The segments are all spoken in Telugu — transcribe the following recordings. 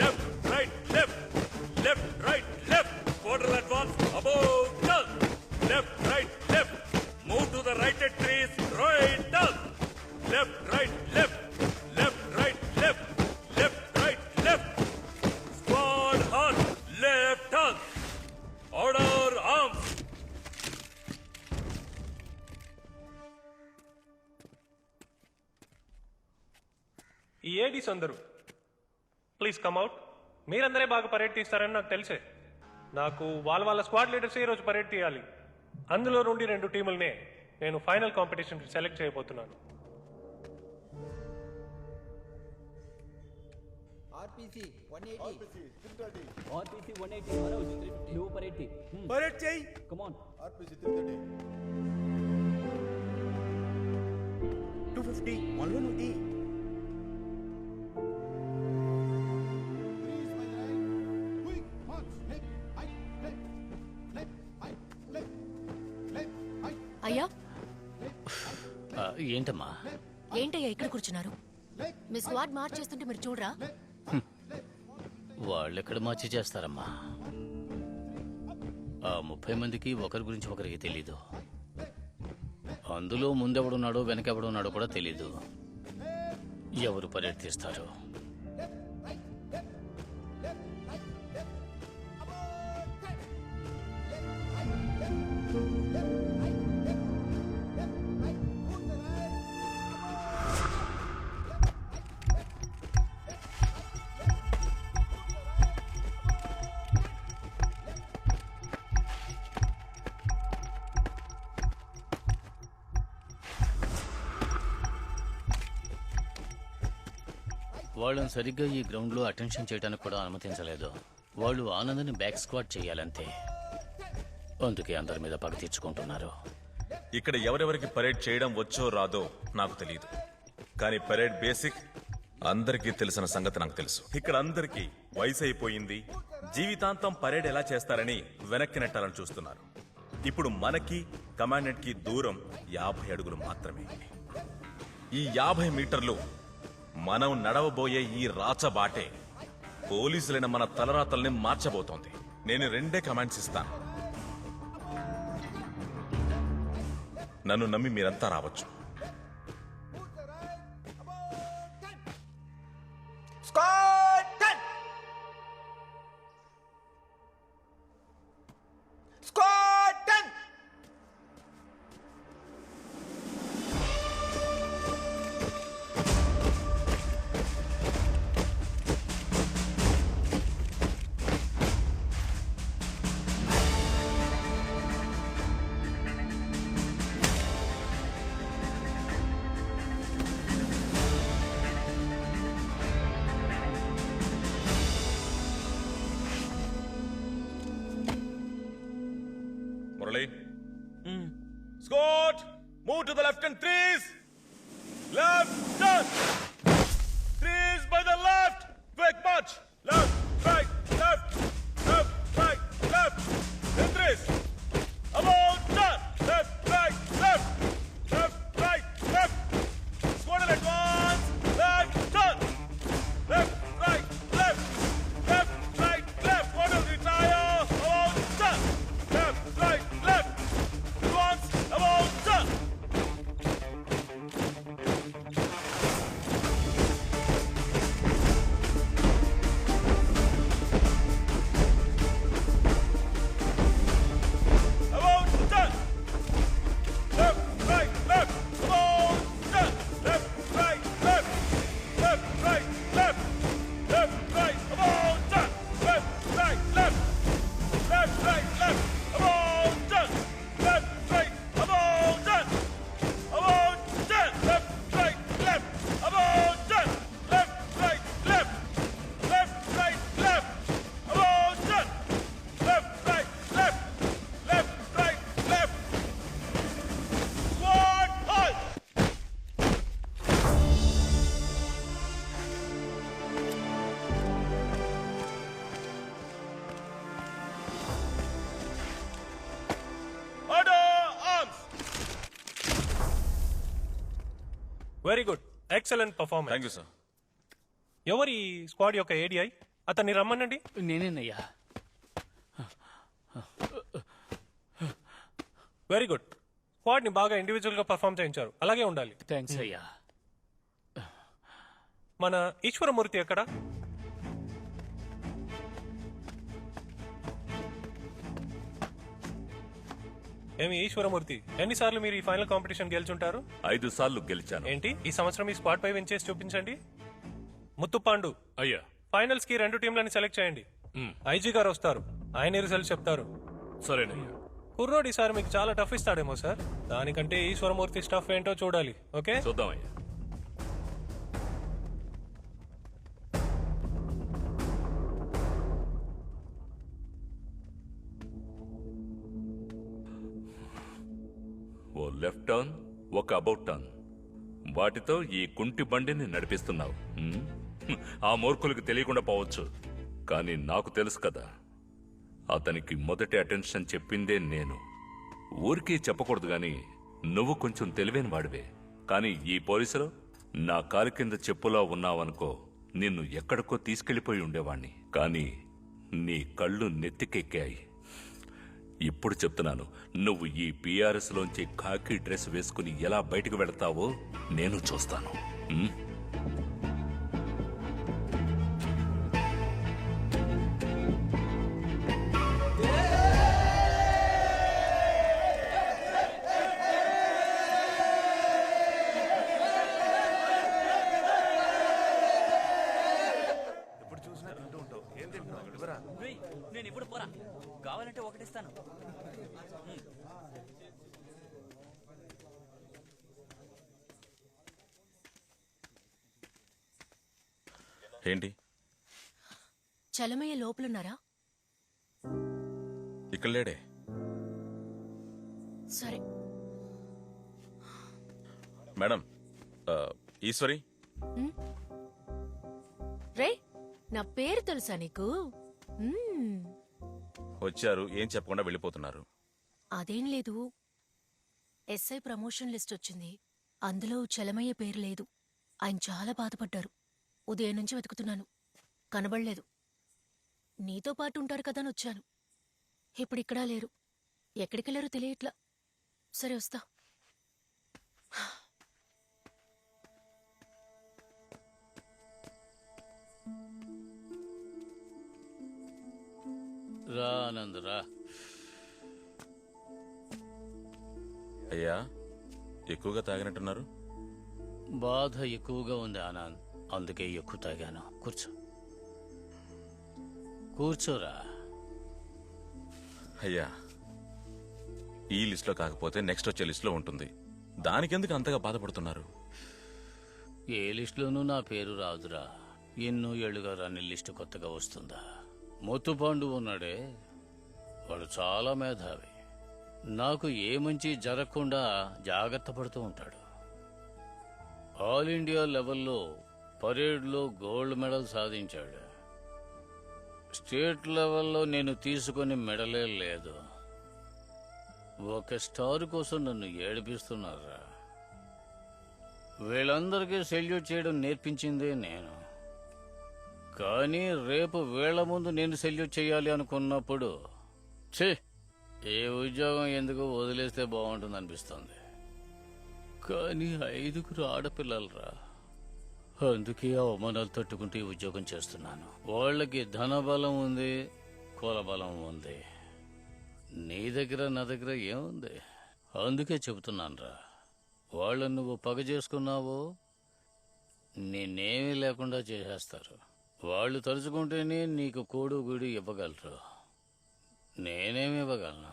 left, right, left, left, right, left. Quarter advance, above, turn. Left, right, left. Move to the right at trees, right, turn. Left, right, left, left, right, left, left, right, left. Squad halt, left, turn. Order, arms. ఈ ఏడీస్ అందరూ ప్లీజ్ కమ్అట్ మీరందరే బాగా పరేడ్ తీస్తారని నాకు తెలిసే. నాకు వాళ్ళ వాళ్ళ స్క్వాడ్ లీడర్స్ ఈ రోజు పరేడ్ తీయాలి? అందులో నుండి రెండు టీములనే నేను ఫైనల్ కాంపిటీషన్కి సెలెక్ట్ చేయబోతున్నాను. ఆర్పిసి మనోజ్ పర్ చేయి. వన్లో నూటి అయ్యా? ఆ, ఏంటమ్మా? ఏంటయ్యా ఇక్కడ కూర్చున్నారు? మీ స్క్వాడ్ మార్చేస్తుంటే మీరు చూడరా? వాళ్ళు ఎక్కడ మార్చి చేస్తారమ్మా? ఆ ముప్పై మందికి ఒకరి గురించి ఒకరికి తెలీదు. అందులో ముందెవడున్నాడో వెనకెవడున్నాడో కూడా తెలీదు. ఎవరు పరేడ్ వాళ్ళని సరిగ్గా ఈ గ్రౌండ్లో అటెన్షన్ చేయడానికి కూడా అనుమతించలేదు. వాళ్ళు ఆనందని బ్యాక్ స్క్వాడ్ చేయాలంతే. అందుకే అందరి మీద పగ తీర్చుకుంటున్నారు. ఇక్కడ ఎవరెవరికి పరేడ్ చేయడం వచ్చో రాదో నాకు తెలియదు కానీ పరేడ్ బేసిక్ అందరికీ తెలిసిన సంగతి నాకు తెలుసు. ఇక్కడ అందరికీ వయసు అయిపోయింది. జీవితాంతం పరేడ్ ఎలా చేస్తారని వెనక్కి నెట్టాలని చూస్తున్నారు. ఇప్పుడు మనకి కమాండెంట్కి దూరం యాభై అడుగులు మాత్రమే. ఈ యాభై మీటర్లు మనం నడవబోయే ఈ రాచబాటే పోలీసులైన మన తలరాతల్ని మార్చబోతోంది. నేను రెండే కమాండ్స్ ఇస్తాను. నన్ను నమ్మి మీరంతా రావచ్చు. Move to the left and threes. Left, turn. Very good excellent performance Thank you, sir. ఎవరి స్క్వాడ్ యొక్క ఏడిఐ అతన్ని రమ్మనండి. నేనేనయ్యా. వెరీ గుడ్ స్క్వాడ్ని బాగా ఇండివిజువల్గా పర్ఫామ్ చేయించారు. అలాగే ఉండాలి. థ్యాంక్స్ అయ్యా. మన ఈశ్వరమూర్తి ఎక్కడ? ఏమి ఈశ్వరమూర్తి ఎన్నిసార్లు మీరు ఈ ఫైనల్ కాంపిటీషన్ గెలుచుంటారు? ఐదు సార్లు గెలిచాను. ఏంటి? ఈ సంవత్సరం ఈ స్క్వాడ్ పై విన్ చేసి చూపించండి. ముత్తుపాండు అయ్యా. ఫైనల్స్కి రెండు టీంలని సెలెక్ట్ చేయండి. ఐజీ గారు వస్తారు. ఆయన రిజల్ట్ చెప్తారు. సరేనయ్యా. కుర్రోడ్ ఈసారి మీకు చాలా టఫ్ ఇస్తాడేమో సార్. దానికంటే ఈశ్వరమూర్తి స్టఫ్ ఏంటో చూడాలి ఓకే? చూద్దామయ్యా. ఒక అబౌట్ వాటితో ఈ కుంటి బండిని నడిపిస్తున్నావు ఆ మూర్ఖులకు తెలియకుండా పోవచ్చు. కానీ నాకు తెలుసు కదా అతనికి మొదటి అటెన్షన్ చెప్పిందే నేను. ఊరికే చెప్పకూడదు గాని నువ్వు కొంచెం తెలివైన వాడివే. కానీ ఈ పోలీసులు నా కాలు కింద చెప్పులా ఉన్నావనుకో నిన్ను ఎక్కడికో తీసుకెళ్ళిపోయి ఉండేవాణ్ణి. కానీ నీ కళ్ళు నెత్తికెక్కాయి. ఇప్పుడు చెప్తున్నాను. నువ్వు ఈ పిఆర్ఎస్ లోంచి ఖాకీ డ్రెస్ వేసుకుని ఎలా బయటకు వెళతావో నేను చూస్తాను. నేను ఇప్పుడు పోరా? కావాలంటే ఒకటిస్తాను ఏంటి? చలమయ్య లోపలున్నారా? ఇక్కడ లేడే? సరే. మేడం ఆ, ఈశ్వరి? రే నా పేరు తెలుసా నీకు? మ్మ్. వచ్చారు ఏం చెప్పకుండా వెళ్ళిపోతున్నారు. అదేం లేదు. ఎస్ఐ ప్రమోషన్ లిస్ట్ వచ్చింది. అందులో చలమయ్య పేరు లేదు. ఆయన చాలా బాధపడ్డారు. ఉదయం నుంచి వెతుకుతున్నాను. కనబడలేదు. నీతో పాటు ఉంటారు కదా అని వచ్చాను. ఇప్పుడిక్కడా లేరు. ఎక్కడికెళ్ళారో తెలియట్లా. సరే వస్తా. రా ఆనంద్ రా. అయ్యా ఎక్కువగా తాగినట్టున్నారు? బాధ ఎక్కువగా ఉంది ఆనంద్. అందుకే ఎక్కువ తాగాను. కూర్చో. కూర్చోరా. అయ్యా ఈ లిస్ట్లో కాకపోతే నెక్స్ట్ వచ్చే లిస్ట్లో ఉంటుంది. దానికెందుకు అంతగా బాధపడుతున్నారు? ఏ లిస్టులోనూ నా పేరు రాదురా. ఎన్నో ఏళ్ళుగా రాని లిస్టు కొత్తగా వస్తుందా? మొత్తుపాండు ఉన్నాడే. వాడు చాలా మేధావి. నాకు ఏ మంచి జరగకుండా జాగ్రత్త పడుతూ ఉంటాడు. ఆల్ ఇండియా లెవెల్లో పరేడ్లో గోల్డ్ మెడల్ సాధించాడు. స్టేట్ లెవెల్లో నేను తీసుకుని మెడలే లేదు. ఒక స్టార్ కోసం నన్ను ఏడిపిస్తున్నారా? వీళ్ళందరికీ సెల్యూట్ చేయడం నేర్పించిందే నేను. కానీ రేపు వీళ్ళ ముందు నేను సెల్యూట్ చేయాలి అనుకున్నప్పుడు ఛే ఏ ఉద్యోగం ఎందుకు వదిలేస్తే బాగుంటుంది అనిపిస్తుంది. కానీ ఐదుగురు ఆడపిల్లలరా అందుకే అవమానాలు తట్టుకుంటూ ఈ ఉద్యోగం చేస్తున్నాను. వాళ్ళకి ధనబలం ఉంది కులబలం ఉంది. నీ దగ్గర నా దగ్గర ఏముంది? అందుకే చెబుతున్నానురా. వాళ్ళని నువ్వు పగ చేసుకున్నావో నేనేమీ లేకుండా చేసేస్తారు. వాళ్ళు తలుచుకుంటేనే నీకు కోడు గుడి ఇవ్వగలరు. నేనేమి ఇవ్వగలను?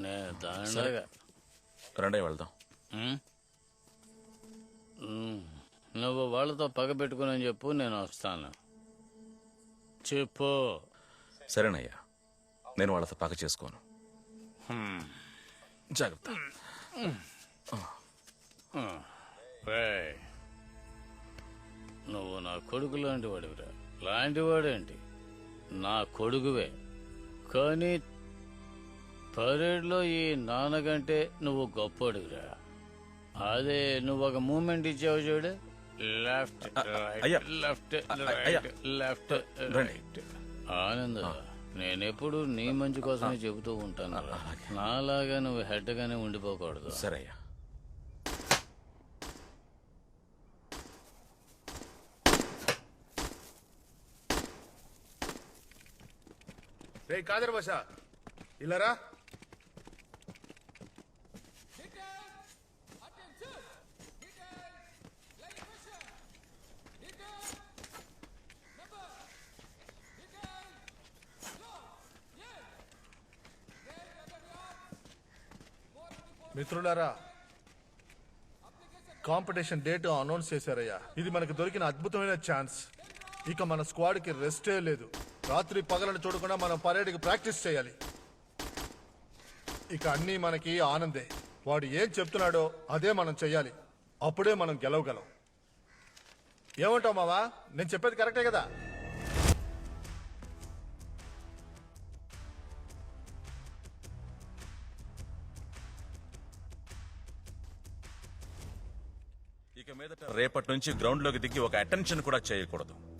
నేను దండగా రండి వెళ్దాం. ఉమ్? ఉమ్. నువ్వు వాళ్ళతో పగ పెట్టుకుని చెప్పు నేను వస్తాను. చెప్పు. సరేనయ్యా. నేను వాళ్ళతో పక్క చేసుకోను. జాగ్రత్త. రేయ్, నువ్వు నా కొడుకు లాంటి వాడివిరా లాంటి వాడేంటి నా కొడుకువే. కానీ పరేడ్లో ఈ నాన్నకంటే నువ్వు గొప్పడివిరా. అదే నువ్వు ఒక మూమెంట్ ఇచ్చావు చూడు. Left left left. Right. Anand నేనెప్పుడు నీ మంచి కోసమే చెబుతూ ఉంటాను నాలాగా నువ్వు హెడ్ గానే ఉండిపోకూడదు. సరే రే కాదర్ బస ఇల్లరా మిత్రులారా కాంపిటీషన్ డేట్ అనౌన్స్ చేశారయ్యా. ఇది మనకు దొరికిన అద్భుతమైన ఛాన్స్. ఇక మన స్క్వాడ్కి రెస్టే లేదు. రాత్రి పగలను చూడకుండా మనం పరేడ్కి ప్రాక్టీస్ చేయాలి. ఇక అన్నీ మనకి ఆనందే. వాడు ఏం చెప్తున్నాడో అదే మనం చెయ్యాలి. అప్పుడే మనం గెలవగలం. ఏమంటావు మావా? నేను చెప్పేది కరెక్టే కదా? ఇక మీదట రేపటి నుంచి గ్రౌండ్లోకి దిగి ఒక అటెన్షన్ కూడా చేయకూడదు.